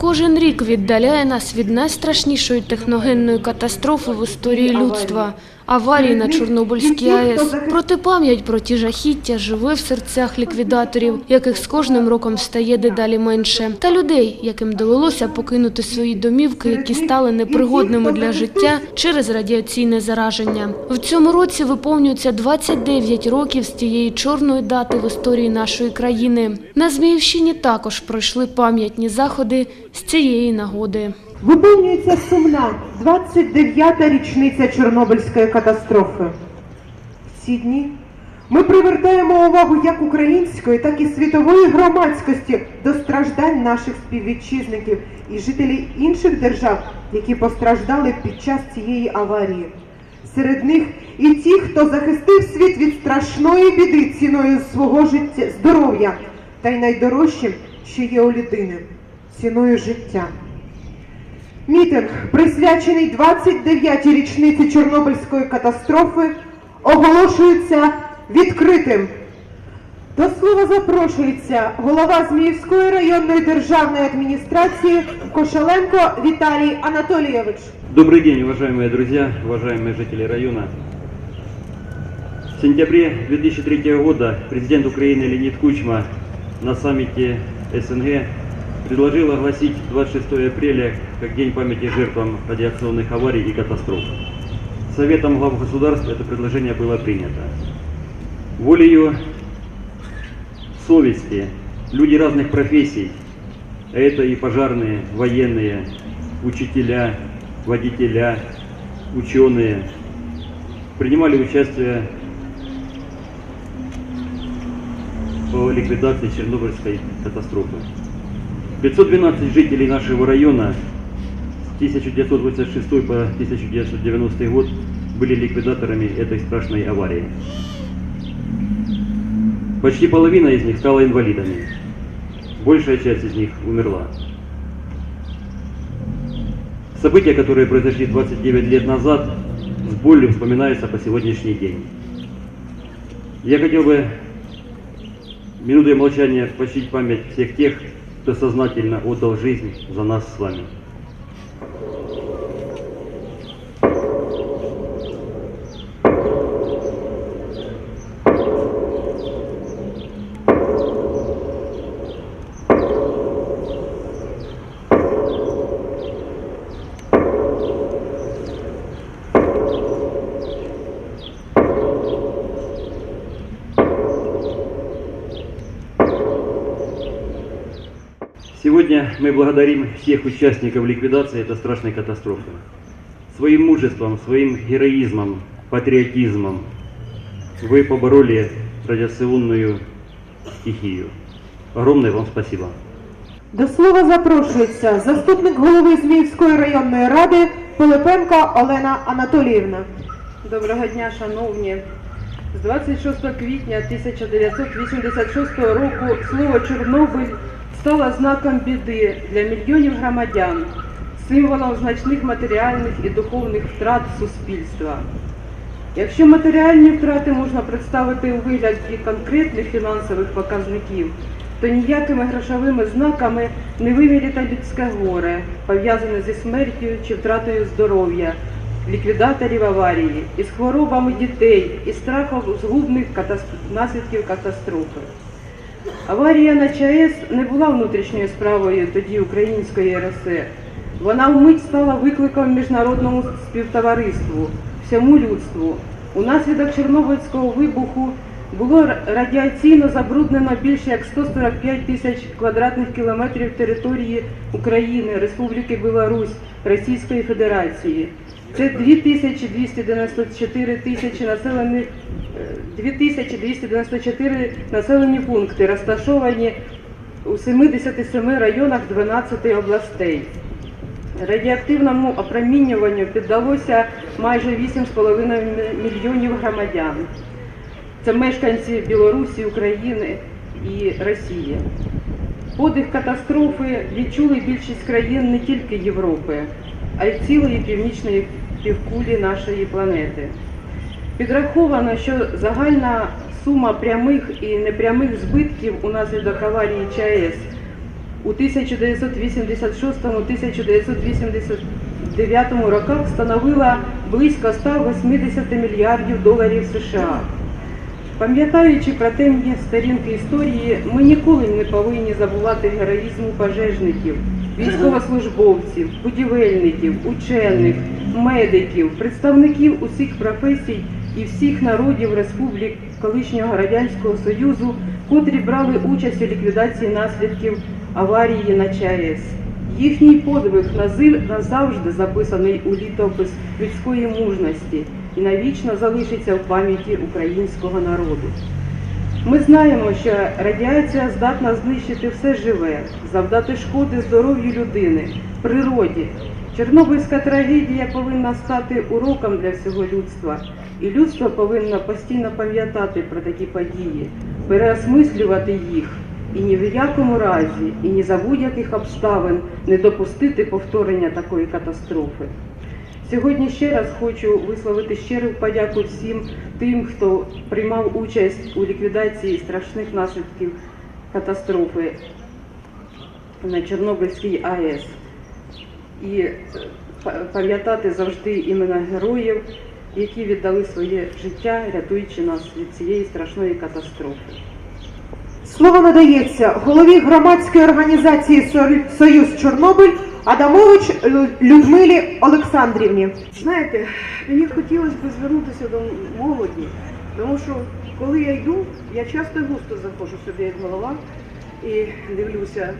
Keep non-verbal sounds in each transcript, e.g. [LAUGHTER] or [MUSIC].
Кожен рік віддаляє нас від найстрашнішої техногенної катастрофи в історії людства аварії на Чорнобильській АЕС. Проте пам'ять про ті жахіття живе в серцях ліквідаторів, яких з кожним роком стає дедалі менше, та людей, яким довелося покинути свої домівки, які стали непригодними для життя через радіаційне зараження. В цьому році виповнюється 29 років з тієї чорної дати в історії нашої країни. На Зміївщині також пройшли пам'ятні заходи з цієї нагоди. Виповнюється сумна 29-та річниця Чорнобильської катастрофи. В ці дні ми привертаємо увагу як української, так і світової громадськості до страждань наших співвітчизників і жителів інших держав, які постраждали під час цієї аварії. Серед них і ті, хто захистив світ від страшної біди ціною свого життя, здоров'я, та й найдорожчим, що є у людини ціною життя. Мітинг, присвячений 29-й річниці Чорнобильської катастрофи, оголошується відкритим. До слова запрошується голова Зміївської районної державної адміністрації Кошеленко Віталій Анатолійович. Добрый день, уважаемые друзья, уважаемые жители района. В сентябре 2003 года президент Украины Леонид Кучма на саммите СНГ предложил огласить 26 апреля как День памяти жертвам радиационных аварий и катастроф. Советом глав государств это предложение было принято. Волею совести люди разных профессий, а это и пожарные, военные, учителя, водителя, ученые, принимали участие по ликвидации Чернобыльской катастрофы. 512 жителей нашего района 1986 по 1990 год были ликвидаторами этой страшной аварии. Почти половина из них стала инвалидами. Большая часть из них умерла. События, которые произошли 29 лет назад, с болью вспоминаются по сегодняшний день. Я хотел бы минутой молчания почтить память всех тех, кто сознательно отдал жизнь за нас с вами. Сегодня мы благодарим всех участников ликвидации этой страшной катастрофы. Своим мужеством, своим героизмом, патриотизмом вы побороли радиационную стихию. Огромное вам спасибо. До слова запрошується заступник голови Зміївської районної ради Пилипенко Олена Анатоліївна. Доброго дня, шановні. З 26 квітня 1986 року слово Чорнобиль стало знаком біди для мільйонів громадян, символом значних матеріальних і духовних втрат суспільства. Якщо матеріальні втрати можна представити у вигляді конкретних фінансових показників, то ніякими грошовими знаками не виміряте людське горе, пов'язане зі смертю чи втратою здоров'я, ліквідаторів аварії, із хворобами дітей, і страхом згубних наслідків катастрофи. Аварія на ЧАЕС не була внутрішньою справою тоді української РСР. Вона вмить стала викликом міжнародному співтовариству, всьому людству. Унаслідок Чорнобильського вибуху було радіаційно забруднено більше як 145 тисяч квадратних кілометрів території України, Республіки Білорусь, Російської Федерації. Це 2294 тисячі населених 2294 населені пункти, розташовані у 77 районах 12 областей. Радіоактивному опромінюванню піддалося майже 8,5 мільйонів громадян. Це мешканці Білорусі, України і Росії. Подих катастрофи відчули більшість країн не тільки Європи, а й цілої північної півкулі нашої планети. Підраховано, що загальна сума прямих і непрямих збитків унаслідок аварії ЧАЕС у 1986-1989 роках становила близько 180 мільярдів доларів США. Пам'ятаючи про темні сторінки історії, ми ніколи не повинні забувати героїзму пожежників, військовослужбовців, будівельників, учених, медиків, представників усіх професій і всіх народів республік колишнього Радянського Союзу, котрі брали участь у ліквідації наслідків аварії на ЧАЕС. Їхній подвиг назавжди записаний у літопис людської мужності і навічно залишиться в пам'яті українського народу. Ми знаємо, що радіація здатна знищити все живе, завдати шкоди здоров'ю людини, природі. Чорнобильська трагедія повинна стати уроком для всього людства, і людство повинно постійно пам'ятати про такі події, переосмислювати їх і ні в якому разі, і ні за будь-яких обставин не допустити повторення такої катастрофи. Сьогодні ще раз хочу висловити щиру подяку всім тим, хто приймав участь у ліквідації страшних наслідків катастрофи на Чорнобильській АЕС. І е, пам'ятати завжди імена героїв, які віддали своє життя, рятуючи нас від цієї страшної катастрофи. Слово надається голові громадської організації «Со- Союз Чорнобиль Адамович Людмилі Олександрівні. Знаєте, мені хотілося б звернутися до молоді, тому що коли я йду, я часто густо заходжу сюди як голова і дивлюся,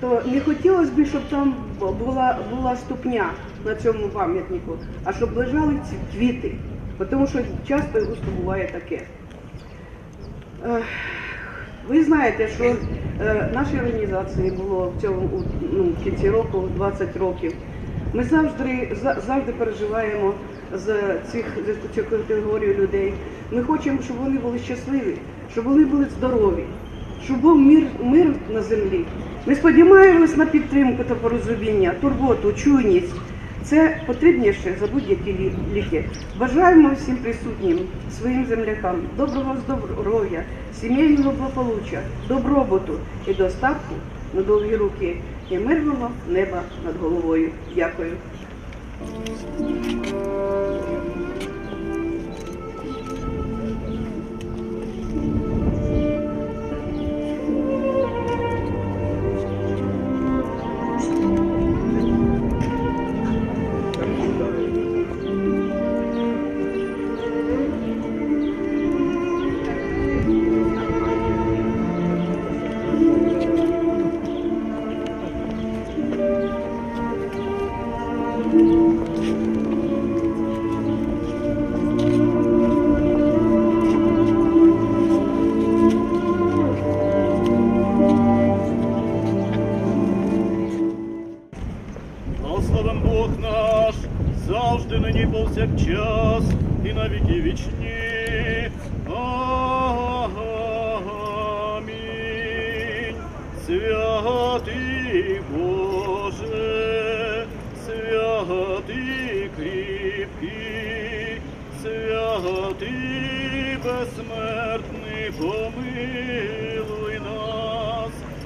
то не хотілося б, щоб там була, була ступня на цьому пам'ятнику, а щоб лежали ці квіти, тому що часто густо буває таке. Е, Ви знаєте, що е, нашій організації було в цьому ну, в кінці року 20 років. Ми завжди, завжди переживаємо за цих за цю категорію людей. Ми хочемо, щоб вони були щасливі, щоб вони були здорові, щоб був мир, мир на землі. Ми сподіваємось на підтримку та порозуміння, турботу, чуйність. Це потрібніше за будь-які ліки. Бажаємо всім присутнім, своїм землякам доброго здоров'я, сімейного благополуччя, добробуту і достатку на довгі руки і мирного неба над головою. Дякую. Благословен Бог наш, завжди нині повсякчас і на віки вічні. Амінь. Святий Боже, святий кріпкий, святий безсмертний, помилуй.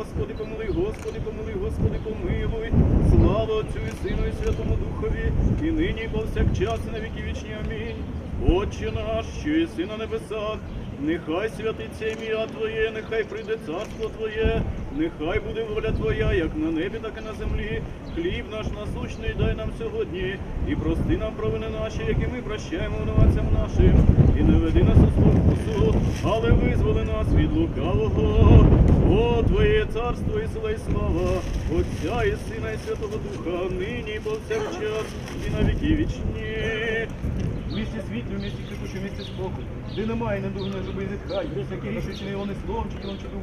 Господи, помилуй, Господи, помилуй, Господи, помилуй. Слава Отцю і Сину і Святому Духові, і нині, і повсякчас, і на віки вічні. Амінь. Отче наш, що єси на небесах, нехай святиться ім'я Твоє, нехай прийде царство Твоє, нехай буде воля Твоя, як на небі, так і на землі. Хліб наш насущний дай нам сьогодні, і прости нам провини наші, які ми прощаємо винуватцям нашим, і не веди нас у спокусу, але визволи нас від лукавого. О, Твоє царство і сила і слава, Отця і Сина і Святого Духа, нині і повсякчас, і на віки вічні. В місті світлі, в місті крикучі, в місті спокій, де немає недуги, не зуби зітхай, всякі рішучі не вони словом, чи ділом, чи дух.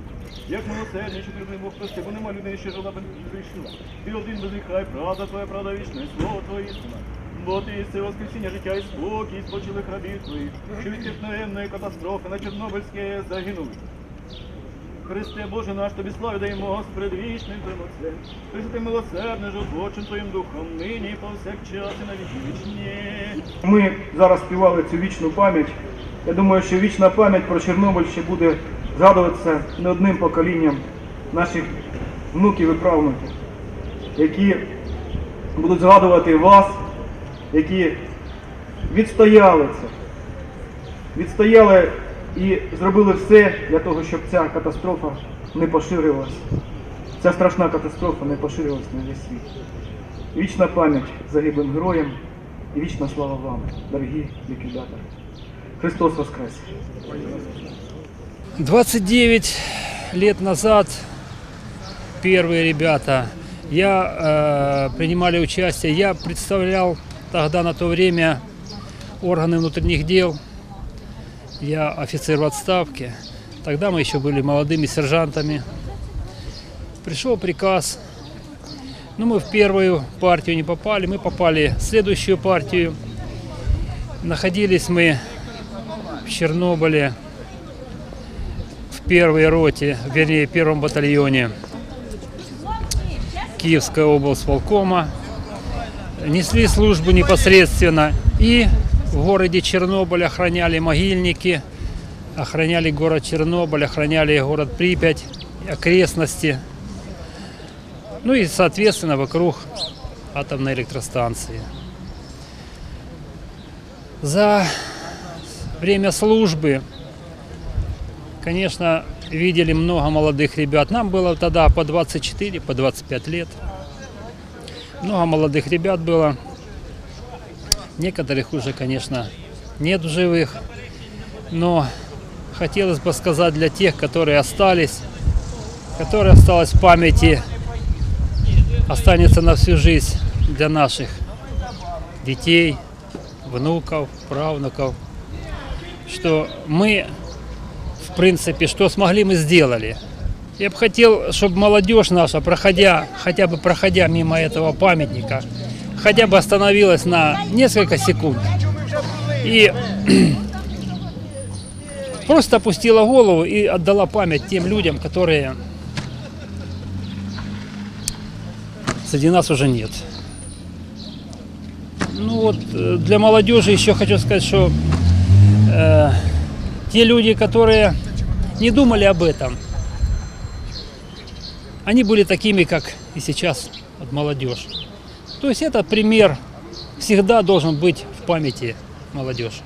Як милосердний, що ти Бог прости, бо нема людини, що жила б грішила. Ти один безріхай, правда твоя, правда вічна, і слово твоє істина. Бо ти єси воскресіння життя і спокій, спочили рабів твоїх, що від техногенної катастрофи на Чорнобильське загинули. Христе Боже наш, тобі славу даємо з предвічним Твоїм Отцем. Христе милосердне, жотворчим Твоїм Духом, нині повсякчас і на вічні. Ми зараз співали цю вічну пам'ять. Я думаю, що вічна пам'ять про Чорнобиль ще буде згадуватися не одним поколінням наших внуків і правнуків, які будуть згадувати вас, які відстояли це, відстояли і зробили все для того, щоб ця катастрофа не поширилась. Ця страшна катастрофа не поширилась на весь світ. Вічна пам'ять загиблим героям і вічна слава вам, дорогі ліквідатори. Христос Воскрес! 29 лет назад первые ребята, я э, принимали участие, я представлял тогда на то время органы внутренних дел, я офицер в отставке, тогда мы еще были молодыми сержантами. Пришел приказ, ну мы в первую партию не попали, мы попали в следующую партию. Находились мы в Чернобыле, в первой роте, вернее, первом батальоне Киевской облсполкома. Несли службу непосредственно и в городе Чернобыль охраняли могильники, охраняли город Чернобыль, охраняли город Припять, окрестности. Ну и, соответственно, вокруг атомной электростанции. За время службы Конечно, видели много молодых ребят. Нам было тогда по 24, по 25 лет. Много молодых ребят было. Некоторых уже, конечно, нет в живых. Но хотелось бы сказать для тех, которые остались, которые осталось в памяти, останется на всю жизнь для наших детей, внуков, правнуков, что мы в принципе, что смогли, мы сделали. Я бы хотел, чтобы молодежь наша, проходя, хотя бы проходя мимо этого памятника, хотя бы остановилась на несколько секунд и [CLEARS THROAT] просто опустила голову и отдала память тем людям, которые среди нас уже нет. Ну вот э, для молодежи еще хочу сказать, что э, те люди, которые не думали об этом, они были такими, как и сейчас вот молодежь. То есть этот пример всегда должен быть в памяти молодежи.